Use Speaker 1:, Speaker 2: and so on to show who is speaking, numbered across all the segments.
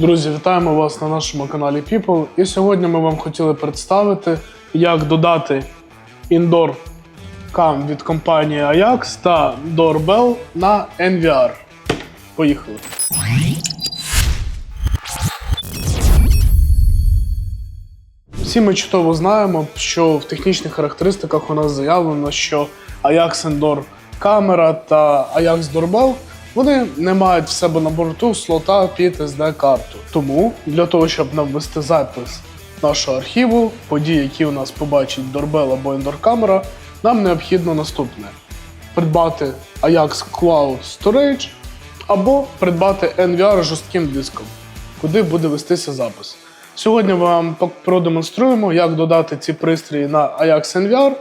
Speaker 1: Друзі, вітаємо вас на нашому каналі People. І сьогодні ми вам хотіли представити, як додати Indoor Cam від компанії Ajax та Doorbell на NVR. Поїхали. Всі ми чудово знаємо, що в технічних характеристиках у нас заявлено, що Ajax Indoor камера та Ajax Doorbell вони не мають в себе на борту слота під SD-карту. Тому для того, щоб нам ввести запис нашого архіву, подій, які у нас побачить Doorbell або Indoor камера, нам необхідно наступне: придбати Ajax Cloud Storage або придбати NVR жорстким диском, куди буде вестися запис. Сьогодні ми вам продемонструємо, як додати ці пристрої на Ajax NVR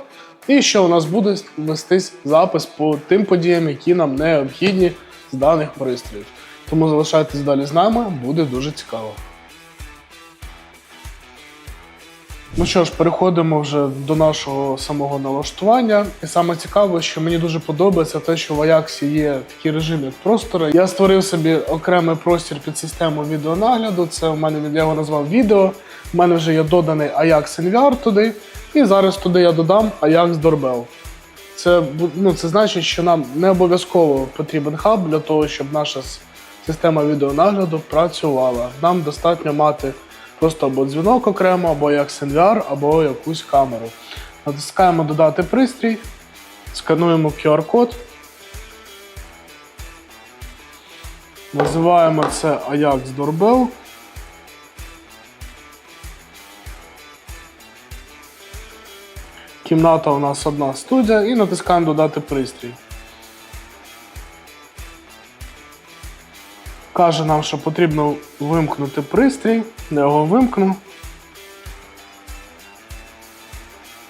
Speaker 1: і що у нас буде вестись запис по тим подіям, які нам необхідні з даних пристроїв. Тому залишайтесь далі з нами, буде дуже цікаво. Ну що ж, переходимо вже до нашого самого налаштування. І саме цікаве, що мені дуже подобається те, що в Ajax є такий режим, як простори. Я створив собі окремий простір під систему відеонагляду. Це у мене я його назвав відео. У мене вже є доданий Ajax NVR туди. І зараз туди я додам Ajax Doorbell. Це, ну, це значить, що нам не обов'язково потрібен хаб для того, щоб наша система відеонагляду працювала. Нам достатньо мати просто або дзвінок окремо, або як SNVR, або якусь камеру. Натискаємо додати пристрій, скануємо QR-код. Називаємо це Ajax Doorbell. Кімната у нас одна студія і натискаємо додати пристрій. Каже нам, що потрібно вимкнути пристрій. Я його вимкну.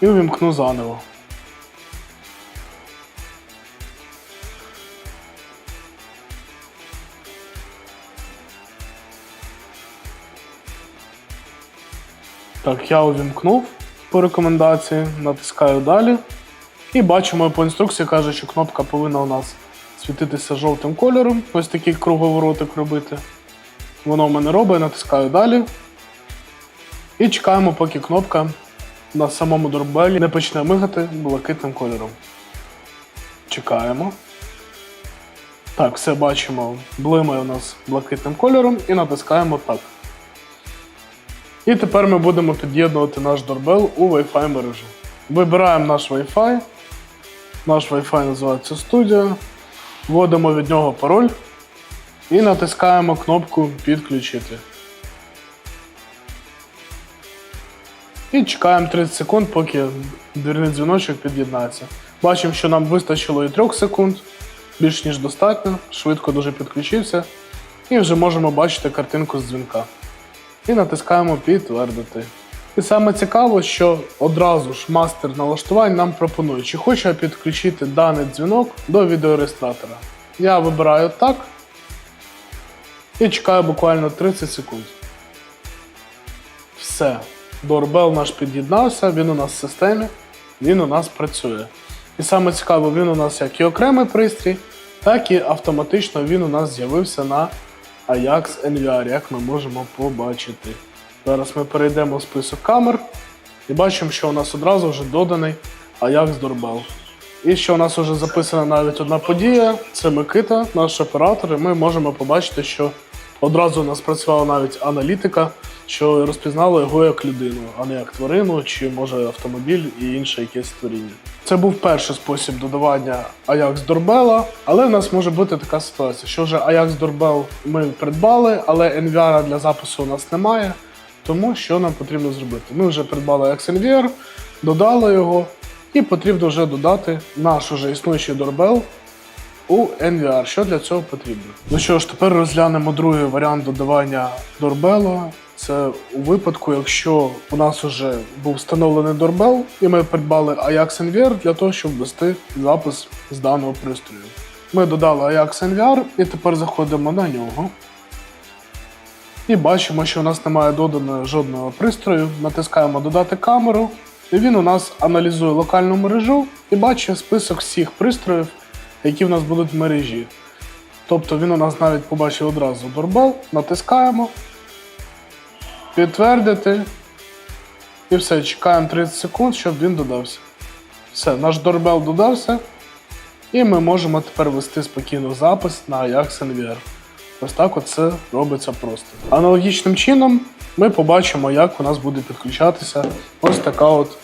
Speaker 1: І увімкну заново. Так, я увімкнув по рекомендації, натискаю далі. І бачимо по інструкції каже, що кнопка повинна у нас світитися жовтим кольором. Ось такий круговоротик робити. Воно в мене робить, натискаю далі. І чекаємо, поки кнопка на самому дорбелі не почне мигати блакитним кольором. Чекаємо. Так, все бачимо, блимає у нас блакитним кольором і натискаємо так. І тепер ми будемо під'єднувати наш дорбел у Wi-Fi мережу. Вибираємо наш Wi-Fi. Наш Wi-Fi називається студія. Вводимо від нього пароль і натискаємо кнопку Підключити. І чекаємо 30 секунд, поки двірний дзвіночок під'єднається. Бачимо, що нам вистачило і 3 секунд, більш ніж достатньо, швидко дуже підключився. І вже можемо бачити картинку з дзвінка і натискаємо підтвердити. І саме цікаво, що одразу ж мастер налаштувань нам пропонує, чи хочу я підключити даний дзвінок до відеореєстратора. Я вибираю так і чекаю буквально 30 секунд. Все. Дорбел наш під'єднався, він у нас в системі, він у нас працює. І саме цікаво, він у нас як і окремий пристрій, так і автоматично він у нас з'явився на Ajax NVR, як ми можемо побачити. Зараз ми перейдемо в список камер і бачимо, що у нас одразу вже доданий Ajax Doorbell. І що у нас вже записана навіть одна подія, це Микита, наш оператор, і ми можемо побачити, що одразу у нас працювала навіть аналітика, що розпізнала його як людину, а не як тварину, чи може автомобіль і інше якесь створіння. Це був перший спосіб додавання Ajax Doorbell, але в нас може бути така ситуація, що вже Ajax Doorbell ми придбали, але NVR для запису у нас немає. Тому що нам потрібно зробити? Ми вже придбали Ajax NVR, додали його, і потрібно вже додати наш уже існуючий Doorbell у NVR. Що для цього потрібно? Ну що ж, тепер розглянемо другий варіант додавання Doorbell. Це у випадку, якщо у нас вже був встановлений Doorbell, і ми придбали Ajax NVR для того, щоб ввести запис з даного пристрою. Ми додали Ajax NVR і тепер заходимо на нього. І бачимо, що у нас немає доданого жодного пристрою. Натискаємо Додати камеру, і він у нас аналізує локальну мережу і бачить список всіх пристроїв, які в нас будуть мережі. Тобто він у нас навіть побачив одразу дорбел, натискаємо, підтвердити. І все, чекаємо 30 секунд, щоб він додався. Все, наш дорбел додався. І ми можемо тепер вести спокійно запис на Ajax NVR. Ось так от це робиться просто. Аналогічним чином ми побачимо, як у нас буде підключатися ось така от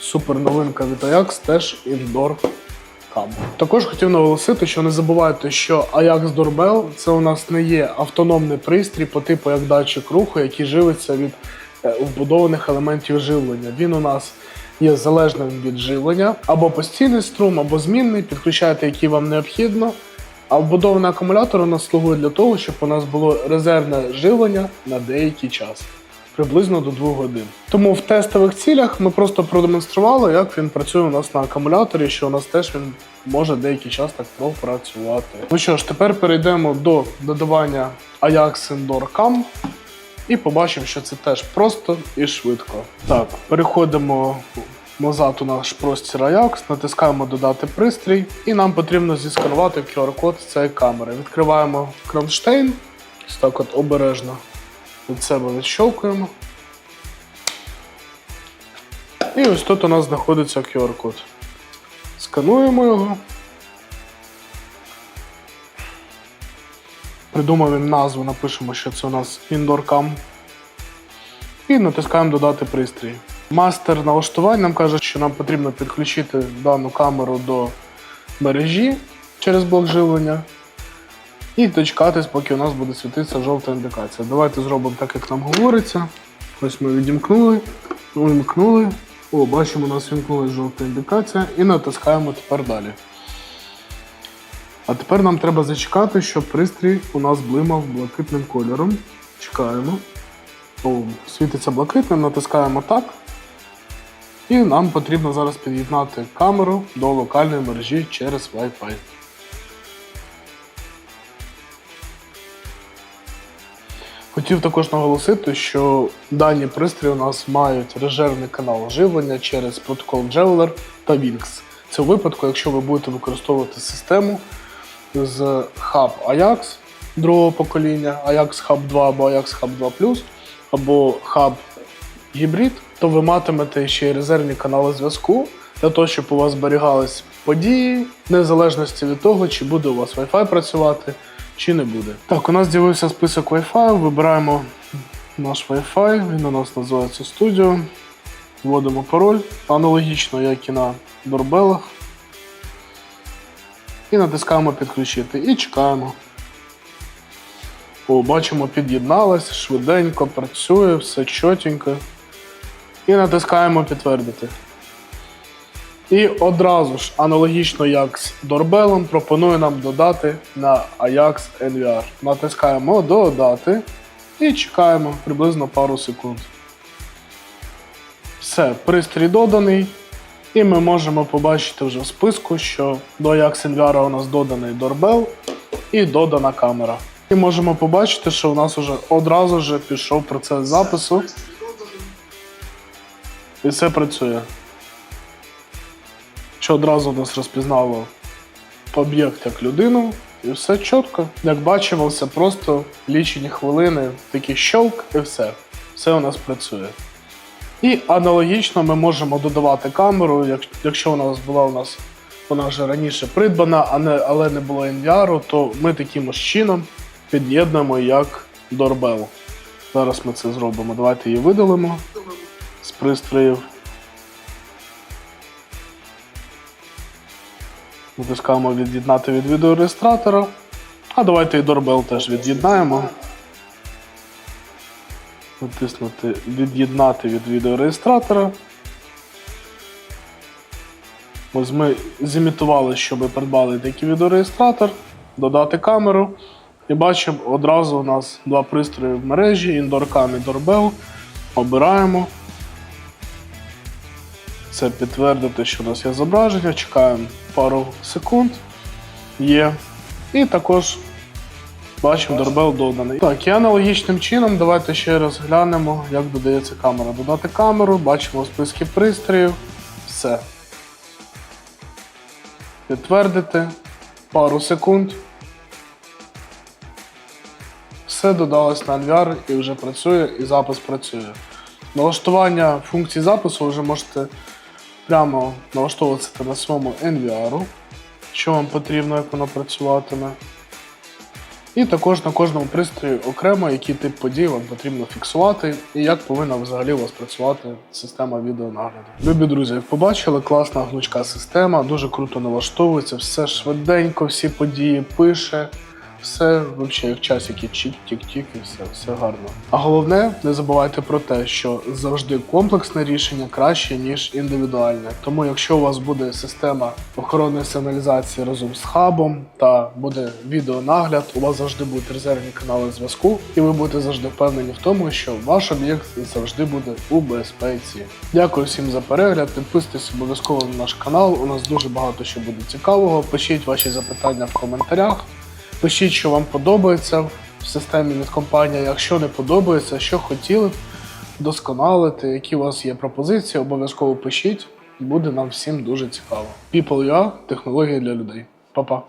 Speaker 1: супер новинка від Ajax, теж Indoor Cam. Також хотів наголосити, що не забувайте, що Ajax Doorbell це у нас не є автономний пристрій по типу як датчик руху, який живиться від е, вбудованих елементів живлення. Він у нас є залежним від живлення, або постійний струм, або змінний, підключайте, який вам необхідно. А вбудований акумулятор у нас слугує для того, щоб у нас було резервне живлення на деякий час, приблизно до 2 годин. Тому в тестових цілях ми просто продемонстрували, як він працює у нас на акумуляторі, що у нас теж він може деякий час так пропрацювати. Ну що ж, тепер перейдемо до додавання Ajax Indoor Cam і побачимо, що це теж просто і швидко. Так, переходимо назад у наш простір Ajax, натискаємо додати пристрій, і нам потрібно зісканувати QR-код цієї камери. Відкриваємо кронштейн, так от обережно від себе відщовкуємо. І ось тут у нас знаходиться QR-код. Скануємо його. Придумав він назву, напишемо, що це у нас Indoor Cam. І натискаємо додати пристрій. Мастер налаштувань нам каже, що нам потрібно підключити дану камеру до мережі через блок живлення. І дочекатись, поки у нас буде світитися жовта індикація. Давайте зробимо так, як нам говориться. Ось ми відімкнули, вимкнули. О, бачимо, у нас вімкнулася жовта індикація і натискаємо тепер далі. А тепер нам треба зачекати, щоб пристрій у нас блимав блакитним кольором. Чекаємо. О, світиться блакитним, натискаємо так. І нам потрібно зараз під'єднати камеру до локальної мережі через Wi-Fi. Хотів також наголосити, що дані пристрої у нас мають резервний канал живлення через протокол Jewler та Wings. Це у випадку, якщо ви будете використовувати систему з Hub Ajax другого покоління, Ajax Hub 2 або Ajax Hub 2 Plus, або Hub Hybrid, то ви матимете ще й резервні канали зв'язку для того, щоб у вас зберігались події, незалежності від того, чи буде у вас Wi-Fi працювати, чи не буде. Так, у нас з'явився список Wi-Fi, вибираємо наш Wi-Fi, він у нас називається Studio. Вводимо пароль, аналогічно, як і на дорбелах. І натискаємо підключити і чекаємо. О, бачимо, під'єдналась, швиденько працює, все чотенько. І натискаємо підтвердити. І одразу ж, аналогічно як з дорбелом, пропонує нам додати на Ajax NVR. Натискаємо додати і чекаємо приблизно пару секунд. Все, пристрій доданий. І ми можемо побачити вже в списку, що до Ajax NVR у нас доданий дорбел і додана камера. І можемо побачити, що у нас вже одразу ж пішов процес запису. І все працює. Що одразу нас розпізнало об'єкт як людину, і все чітко. Як бачимо, все просто лічені хвилини, такий щелк і все. Все у нас працює. І аналогічно ми можемо додавати камеру, якщо нас була у нас вона вже раніше придбана, але не було NVR, то ми таким ось чином під'єднуємо як дорбел. Зараз ми це зробимо. Давайте її видалимо з пристроїв. Натискаємо від'єднати від відеореєстратора. А давайте і дорбел теж від'єднаємо. Натиснути від'єднати від відеореєстратора. Ось ми зімітували, що ми придбали такий відеореєстратор, додати камеру. І бачимо, одразу у нас два пристрої в мережі, індоркам і дорбел. Обираємо. Це підтвердити, що у нас є зображення. Чекаємо пару секунд. Є. І також бачимо, дорбел доданий. Так, і аналогічним чином давайте ще раз глянемо, як додається камера. Додати камеру, бачимо в списку пристроїв. Все. Підтвердити. Пару секунд. Все додалось на NVR і вже працює, і запис працює. Налаштування функцій запису вже можете прямо налаштовуватися на своєму NVR, що вам потрібно, як воно працюватиме. І також на кожному пристрої окремо, який тип подій вам потрібно фіксувати, і як повинна взагалі у вас працювати система відеонагляду. Любі друзі, як побачили, класна гнучка система, дуже круто налаштовується, все швиденько, всі події пише. Все взагалі як часики чік тік тік і все, все гарно. А головне, не забувайте про те, що завжди комплексне рішення краще, ніж індивідуальне. Тому якщо у вас буде система охоронної сигналізації разом з хабом та буде відеонагляд, у вас завжди будуть резервні канали зв'язку, і ви будете завжди впевнені в тому, що ваш об'єкт завжди буде у безпеці. Дякую всім за перегляд. Підписуйтесь обов'язково на наш канал. У нас дуже багато що буде цікавого. Пишіть ваші запитання в коментарях. Пишіть, що вам подобається в системі від компанії. Якщо не подобається, що хотіли б досконалити, які у вас є пропозиції, обов'язково пишіть. Буде нам всім дуже цікаво. People.ua – технології для людей. Па-па.